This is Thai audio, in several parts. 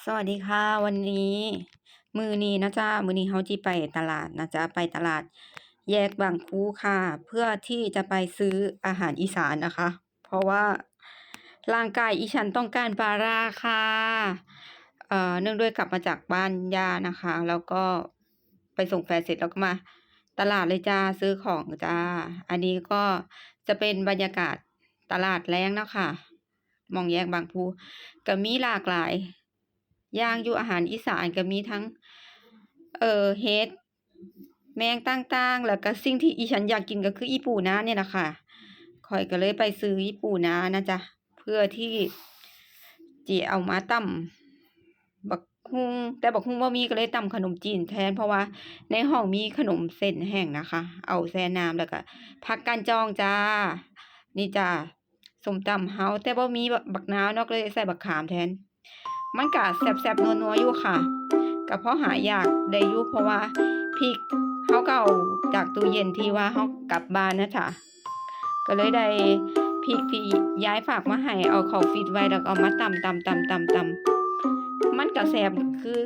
สวัสดีค่ะ วันนี้ มือนี้นะจ๊ะมือนี้เราจิไปตลาดนะจ๊ะไปตลาด แยกบางพลูค่ะ เพื่อที่จะไปซื้ออาหารอีสานนะคะ เพราะว่าร่างกายอิฉันต้องการปลาราค่ะเอ่อเนื่องด้วยกลับมาจากบ้านย่านะคะ แล้วก็ไปส่งแฟนเสร็จแล้วก็มา ตลาดเลยจ้ะซื้อของจ้ะอันนี้ก็จะเป็นบรรยากาศตลาดแลงนะค่ะมองแยกบางพลูก็มีหลากหลาย ย่างอยู่อาหารอีสานก็มีทั้ง เอ่อเห็ดแมงต่างๆ แล้วก็สิ่งที่อิฉันอยากกินก็คืออีปูนาเนี่ยล่ะค่ะข้อยก็เลยไปซื้ออีปูนานะจ๊ะ เพื่อที่จิเอามาตำบักหุ่งแต่บักหุ่งบ่ามีก็เลยตำขนมจีนแทน เพราะว่าในห้องมีขนมเส้นแห้งนะคะ เอาแช่น้ำแล้วก็ผักกานจองจ้ะนี่จ้ะส้มตำเราแต่บ่มีบักนาวเนาะก็เลยใส่บักขามแทน มันก็แซบๆนัวๆอยู่ค่ะก็พอหายากได้อยู่เพราะว่าพริกเราก็เอาจากตู้เย็นที่ว่าเรากลับบ้านนะจ้ะก็เลยได้พริกที่ยายฝากมาให้เอาเข้าฟรีซไว้แล้วเอามาตำๆๆๆมันก็แซบคือ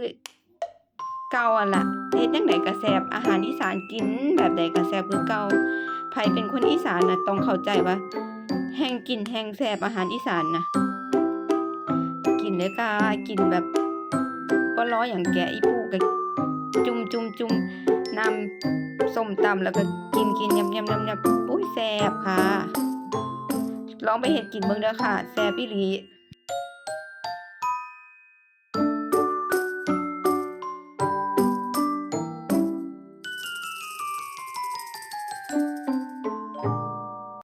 เก่าอะล่ะเฮ็ดจั่งใดก็แซบอาหารอีสานกินแบบใดก็แซบคือเก่าไผเป็นคนอีสานนะต้องเข้าใจว่าแฮ่งกินแฮ่งแซบอาหารอีสานน่ะ กินเลยค่ะ กินแบบก็รออย่างแกอีปูก็จุ่มจุ่มน้ำส้มตำแล้วก็กินกินยำยำยำยำอุ้ยแซ่บค่ะ ลองไปเห็ดกินเบิ่งเด้อค่ะ แซ่บอีหลี